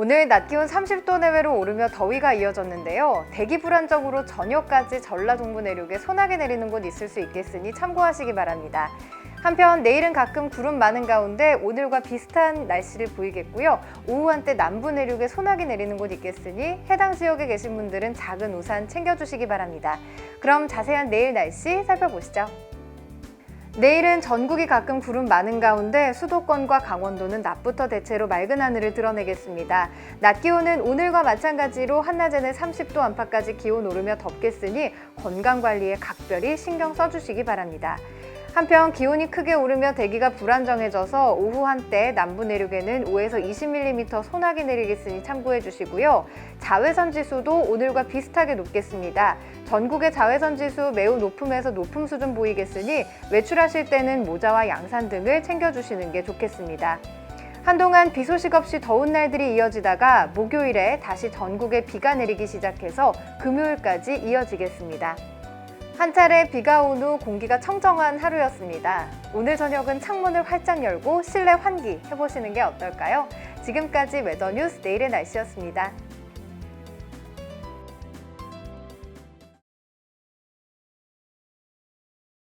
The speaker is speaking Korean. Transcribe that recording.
오늘 낮 기온 30도 내외로 오르며 더위가 이어졌는데요. 대기 불안정으로 저녁까지 전라 동부 내륙에 소나기 내리는 곳 있을 수 있겠으니 참고하시기 바랍니다. 한편 내일은 가끔 구름 많은 가운데 오늘과 비슷한 날씨를 보이겠고요. 오후 한때 남부 내륙에 소나기 내리는 곳 있겠으니 해당 지역에 계신 분들은 작은 우산 챙겨주시기 바랍니다. 그럼 자세한 내일 날씨 살펴보시죠. 내일은 전국이 가끔 구름 많은 가운데 수도권과 강원도는 낮부터 대체로 맑은 하늘을 드러내겠습니다. 낮 기온은 오늘과 마찬가지로 한낮에는 30도 안팎까지 기온 오르며 덥겠으니 건강 관리에 각별히 신경 써주시기 바랍니다. 한편 기온이 크게 오르며 대기가 불안정해져서 오후 한때 남부 내륙에는 5에서 20mm 소나기 내리겠으니 참고해 주시고요. 자외선 지수도 오늘과 비슷하게 높겠습니다. 전국의 자외선 지수 매우 높음에서 높음 수준 보이겠으니 외출하실 때는 모자와 양산 등을 챙겨 주시는 게 좋겠습니다. 한동안 비 소식 없이 더운 날들이 이어지다가 목요일에 다시 전국에 비가 내리기 시작해서 금요일까지 이어지겠습니다. 한 차례 비가 온 후 공기가 청정한 하루였습니다. 오늘 저녁은 창문을 활짝 열고 실내 환기 해보시는 게 어떨까요? 지금까지 웨더뉴스 내일의 날씨였습니다.